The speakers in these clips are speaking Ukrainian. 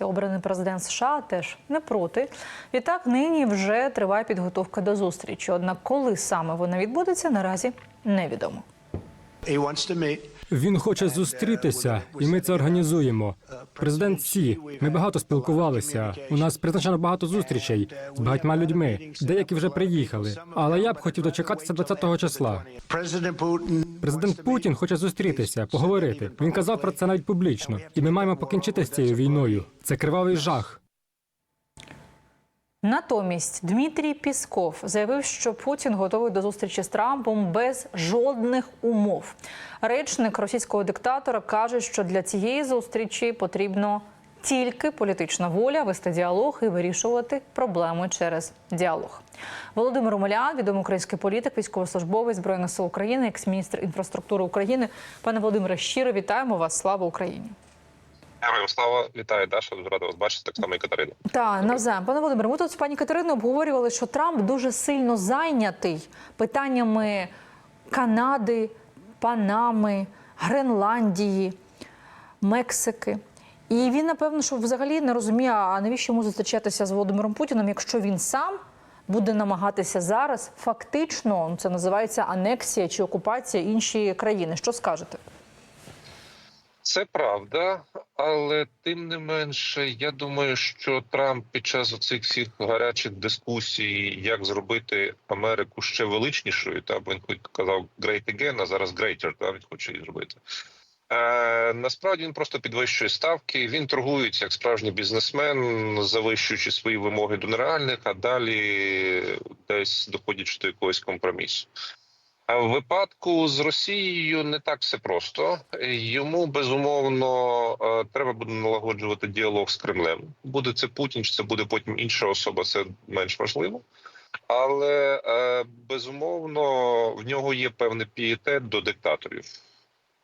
Обраний президент США теж не проти. Відтак нині вже триває підготовка до зустрічі. Однак, коли саме вона відбудеться, наразі невідомо. Він хоче зустрітися, і ми це організуємо. Президент Сі, ми багато спілкувалися. У нас призначено багато зустрічей з багатьма людьми. Деякі вже приїхали. Але я б хотів дочекатися 20-го числа. Президент Путін хоче зустрітися, поговорити. Він казав про це навіть публічно. І ми маємо покінчити з цією війною. Це кривавий жах. Натомість Дмитрій Пісков заявив, що Путін готовий до зустрічі з Трампом без жодних умов. Речник російського диктатора каже, що для цієї зустрічі потрібно тільки політична воля вести діалог і вирішувати проблеми через діалог. Володимир Омелян, відомий український політик, військовослужбовець збройних сил України, екс-міністр інфраструктури України. Пане Володимире, щиро вітаємо вас. Слава Україні! Героям слава вітаю, Даша. Дуже рада вас бачити, так само і Катерина. Так, навзаєм. Пане Володимире, ми тут з пані Катериною обговорювали, що Трамп дуже сильно зайнятий питаннями Канади, Панами, Гренландії, Мексики. І він, напевно, що взагалі не розуміє, а навіщо йому зустрічатися з Володимиром Путіним, якщо він сам буде намагатися зараз фактично, ну, це називається анексія чи окупація іншої країни. Що скажете? Це правда, але тим не менше, я думаю, що Трамп під час оцих всіх гарячих дискусій, як зробити Америку ще величнішою, та бо він хоч казав great again, а зараз greater, та він хоче її зробити. Е, насправді він просто підвищує ставки. Він торгується як справжній бізнесмен, завищуючи свої вимоги до нереальних, а далі десь доходячи до якогось компромісу. В випадку з Росією не так все просто. Йому безумовно е, треба буде налагоджувати діалог з Кремлем. Буде це Путін, чи це буде потім інша особа, це менш важливо. Але е, безумовно в нього є певний пієтет до диктаторів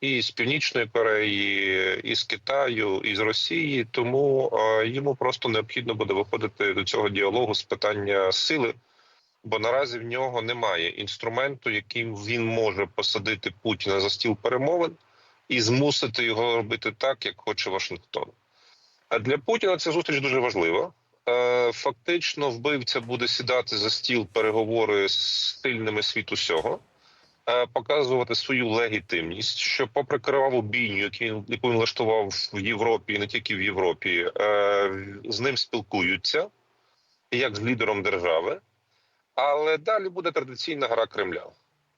і з Північної Кореї, і з Китаю, і з Росії. Тому е, йому просто необхідно буде виходити до цього діалогу з питання сили бо наразі в нього немає інструменту, яким він може посадити Путіна за стіл перемовин і змусити його робити так, як хоче Вашингтон. А для Путіна ця зустріч дуже важлива. Е, Фактично, вбивця буде сідати за стіл переговори з сильними світ усього, е, показувати свою легітимність, що, попри криваву бійню, яку він, влаштував в Європі, і не тільки в Європі, е, з ним спілкуються як з лідером держави. Але далі буде традиційна гра Кремля.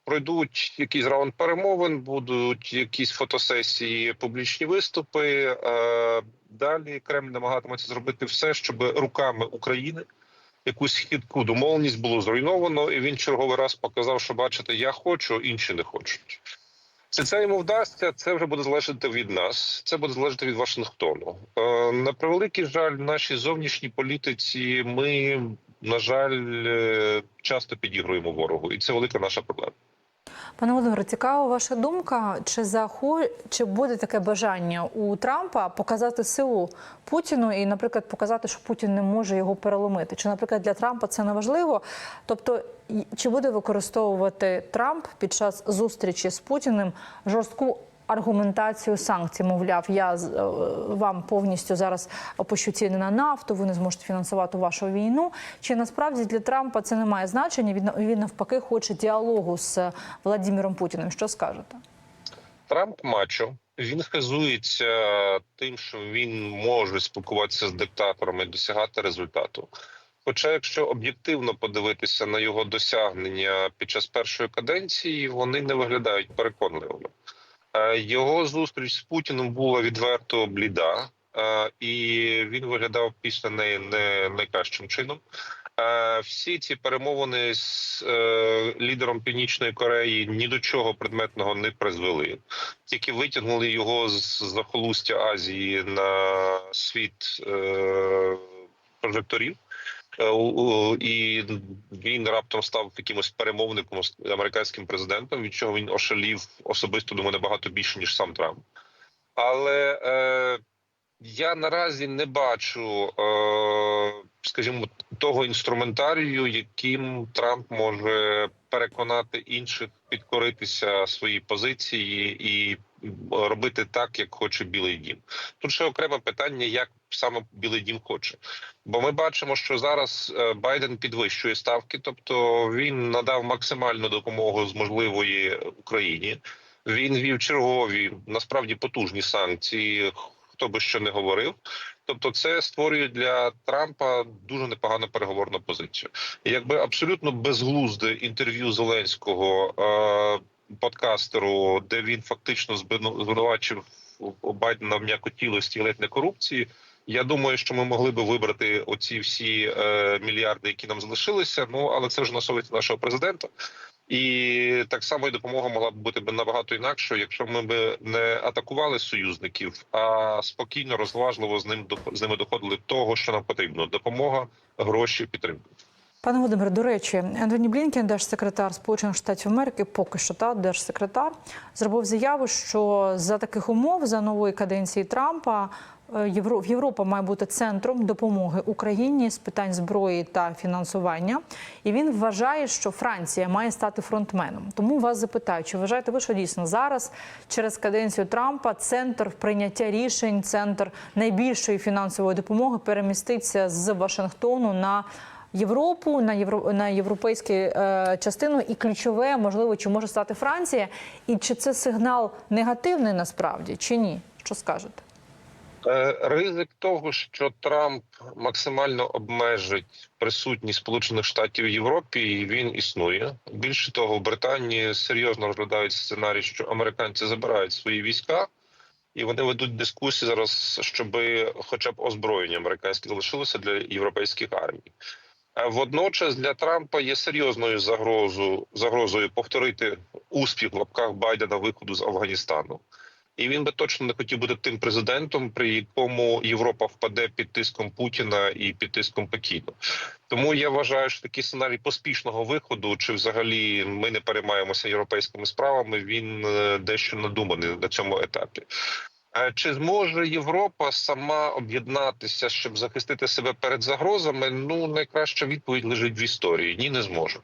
Пройдуть якийсь раунд перемовин, будуть якісь фотосесії, публічні виступи. Е, Далі Кремль намагатиметься зробити все, щоб руками України якусь хитку домовленість було зруйновано, і він черговий раз показав, що бачите, я хочу, інші не хочуть. Чи це йому вдасться? Це вже буде залежати від нас. Це буде залежати від Вашингтону. Е, на превеликий жаль, в нашій зовнішній політиці ми, на жаль, е, часто підігруємо ворогу, і це велика наша проблема. Пане Володимире, цікава ваша думка. Чи захо... чи буде таке бажання у Трампа показати силу Путіну і, наприклад, показати, що Путін не може його переломити? Чи, наприклад, для Трампа це не важливо? Тобто, чи буде використовувати Трамп під час зустрічі з Путіним жорстку аргументацію санкцій? Мовляв, я е, вам повністю зараз опущу ціни на нафту, ви не зможете фінансувати вашу війну. Чи насправді для Трампа це не має значення? Він навпаки хоче діалогу з Владимиром Путіним. Що скажете? Трамп мачо. Він хизується тим, що він може спілкуватися з диктаторами і досягати результату. Хоча, якщо об'єктивно подивитися на його досягнення під час першої каденції, вони не виглядають переконливими. Е, Його зустріч з Путіним була відверто бліда, е, і він виглядав після неї не найкращим чином. Е, Всі ці перемовини з лідером Північної Кореї ні до чого предметного не призвели, тільки витягнули його з захолустя Азії на світ прожекторів. Е, І він раптом став якимось перемовником з американським президентом, від чого він ошалів особисто думаю, набагато більше ніж сам Трамп. Але е, я наразі не бачу, е, скажімо, того інструментарію, яким Трамп може переконати інших підкоритися своїй позиції і робити так, як хоче Білий Дім. Тут ще окреме питання, як саме Білий Дім хоче. Бо ми бачимо, що зараз е, Байден підвищує ставки, тобто він надав максимальну допомогу з можливої Україні. Він вів чергові насправді потужні санкції. Хто би що не говорив, тобто це створює для Трампа дуже непогану переговорну позицію. Якби абсолютно безглузде інтерв'ю Зеленського е, подкастеру, де він фактично звинувачив Байдена в м'якотілості ледь не корупції. Я думаю, що ми могли би вибрати оці всі е, мільярди, які нам залишилися. Ну але це вже на совісті нашого президента. І так само і допомога могла б бути набагато інакшою, якщо ми б не атакували союзників, а спокійно, розважливо з ним з ними доходили того, що нам потрібно: допомога, гроші, підтримка. Пане Володимире, до речі, Ентоні Блінкен, держсекретар Сполучених Штатів Америки, поки що та держсекретар, зробив заяву, що за таких умов за нової каденції Трампа е, Євро- Європа має бути центром допомоги Україні з питань зброї та фінансування. І він вважає, що Франція має стати фронтменом. Тому вас запитаю, чи вважаєте ви, що дійсно зараз через каденцію Трампа центр прийняття рішень, центр найбільшої фінансової допомоги переміститься з Вашингтону на Європу на євро на європейську е, частину, і ключове, можливо, чи може стати Франція, і чи це сигнал негативний насправді, чи ні? Що скажете? Е, Ризик того, що Трамп максимально обмежить присутність Сполучених Штатів в Європі, він існує. Більше того, в Британії серйозно розглядають сценарій, що американці забирають свої війська, і вони ведуть дискусії зараз, щоб, хоча б озброєння американське залишилося для європейських армій. А водночас для Трампа є серйозною загрозою загрозою повторити успіх в лапках Байдена виходу з Афганістану. І він би точно не хотів бути тим президентом, при якому Європа впаде під тиском Путіна і під тиском Пекіну. Тому я вважаю, що такий сценарій поспішного виходу, чи взагалі ми не переймаємося європейськими справами, він е, дещо надуманий на цьому етапі. Е, Чи зможе Європа сама об'єднатися, щоб захистити себе перед загрозами? Ну найкраща відповідь лежить в історії. Ні, не зможе.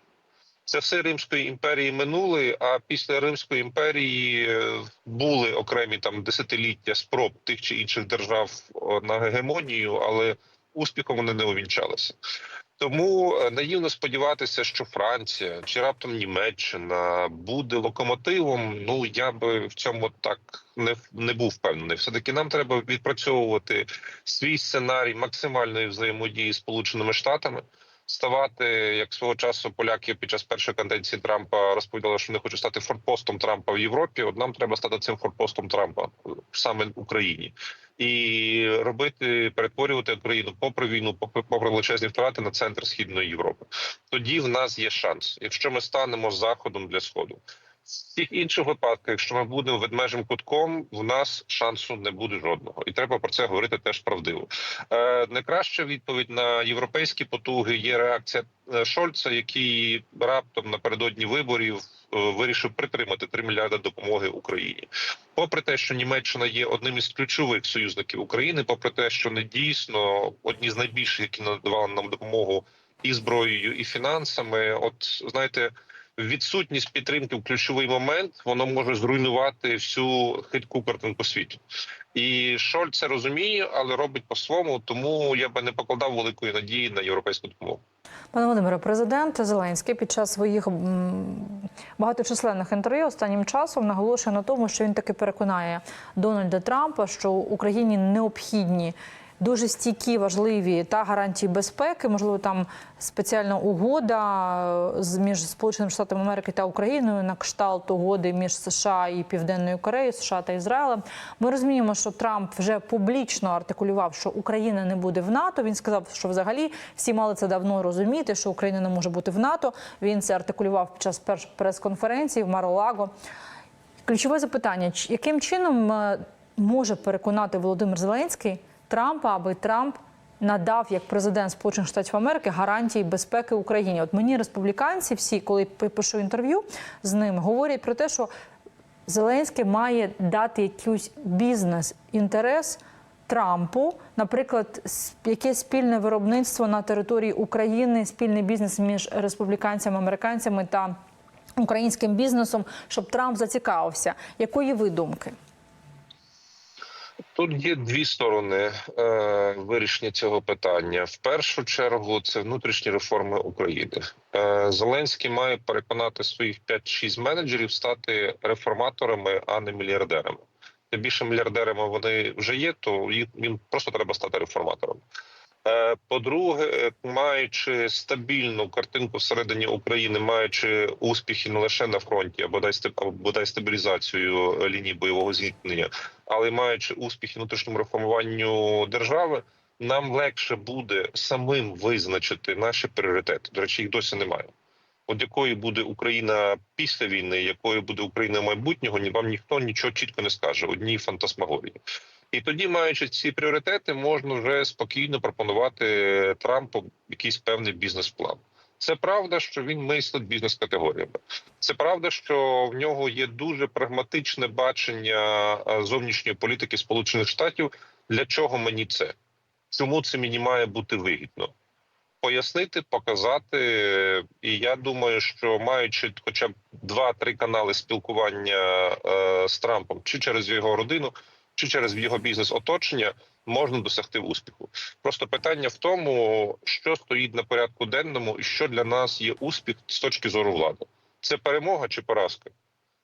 Це все Римської імперії минули. А після Римської імперії е, були окремі там десятиліття спроб тих чи інших держав на гегемонію, але успіхом вони не увінчалися. Тому е, наївно сподіватися, що Франція чи раптом Німеччина буде локомотивом. Ну я би в цьому так не не був впевнений. Все таки нам треба відпрацьовувати свій сценарій максимальної взаємодії з Сполученими Штатами. Ставати як свого часу поляки під час першої каденції Трампа розповідали, що вони хочуть стати форпостом Трампа в Європі. От нам треба стати цим форпостом Трампа саме в Україні і робити перетворювати Україну попри війну, попри, величезні втрати на центр східної Європи. Тоді в нас є шанс, якщо ми станемо заходом для сходу. Всіх інших випадках, якщо ми будемо ведмежим кутком, в нас шансу не буде жодного, і треба про це говорити теж правдиво. Е, найкраща відповідь на європейські потуги є реакція е, Шольца, який раптом напередодні виборів е, вирішив притримати 3 мільярди допомоги Україні. Попри те, що Німеччина є одним із ключових союзників України, попри те, що не дійсно одні з найбільших, які надавали нам допомогу і зброєю, і фінансами, от знаєте. Відсутність підтримки в ключовий момент воно може зруйнувати всю хитку картинку світу, і Шольц це розуміє, але робить по-своєму. Тому я би не покладав великої надії на європейську допомогу. Пане Володимире, президент Зеленський під час своїх багаточисленних інтерв'ю останнім часом наголошує на тому, що він таки переконає Дональда Трампа, що Україні необхідні. Дуже стійкі, важливі та гарантії безпеки, можливо, там спеціальна угода з між Сполученими Штатами Америки та Україною на кшталт угоди між США і Південною Кореєю, США та Ізраїлем. Ми розуміємо, що Трамп вже публічно артикулював, що Україна не буде в НАТО. Він сказав, що взагалі всі мали це давно розуміти, що Україна не може бути в НАТО. Він це артикулював під час першої прес-конференції в Маролаго. Ключове запитання: яким чином е, може переконати Володимир Зеленський Трампа, аби Трамп надав як президент Сполучених Штатів Америки гарантії безпеки Україні? От мені республіканці, всі, коли пишу інтерв'ю з ним, говорять про те, що Зеленський має дати якийсь бізнес-інтерес Трампу, наприклад, якесь спільне виробництво на території України, спільний бізнес між республіканцями, американцями та українським бізнесом, щоб Трамп зацікавився. Якої ви думки? Тут є дві сторони е, вирішення цього питання. В першу чергу це внутрішні реформи України. Е, Зеленський має переконати своїх 5-6 менеджерів стати реформаторами, а не мільярдерами. Тим більше мільярдерами вони вже є, то їм просто треба стати реформатором. Е, По-друге, маючи стабільну картинку всередині України, маючи успіхи не лише на фронті, або дай бодай стабілізацію лінії бойового зіткнення, але маючи успіхи внутрішньому реформуванню держави, нам легше буде самим визначити наші пріоритети. До речі, їх досі немає. От якою буде Україна після війни, якою буде Україна майбутнього, ні вам ніхто нічого чітко не скаже. Одні фантасмагорії. І тоді, маючи ці пріоритети, можна вже спокійно пропонувати Трампу якийсь певний бізнес-план. Це правда, що він мислить бізнес-категоріями. Це правда, що в нього є дуже прагматичне бачення зовнішньої політики Сполучених Штатів. Для чого мені це? Чому це мені має бути вигідно? Пояснити, показати. І я думаю, що маючи хоча б два-три канали спілкування е, з Трампом, чи через його родину, чи через його бізнес-оточення, можна досягти успіху. Просто питання в тому, що стоїть на порядку денному, і що для нас є успіх з точки зору влади. Це перемога чи поразка?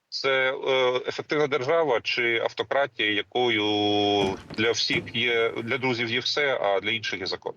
Це е, ефективна держава чи автократія, якою для всіх є для друзів є все, а для інших є закон.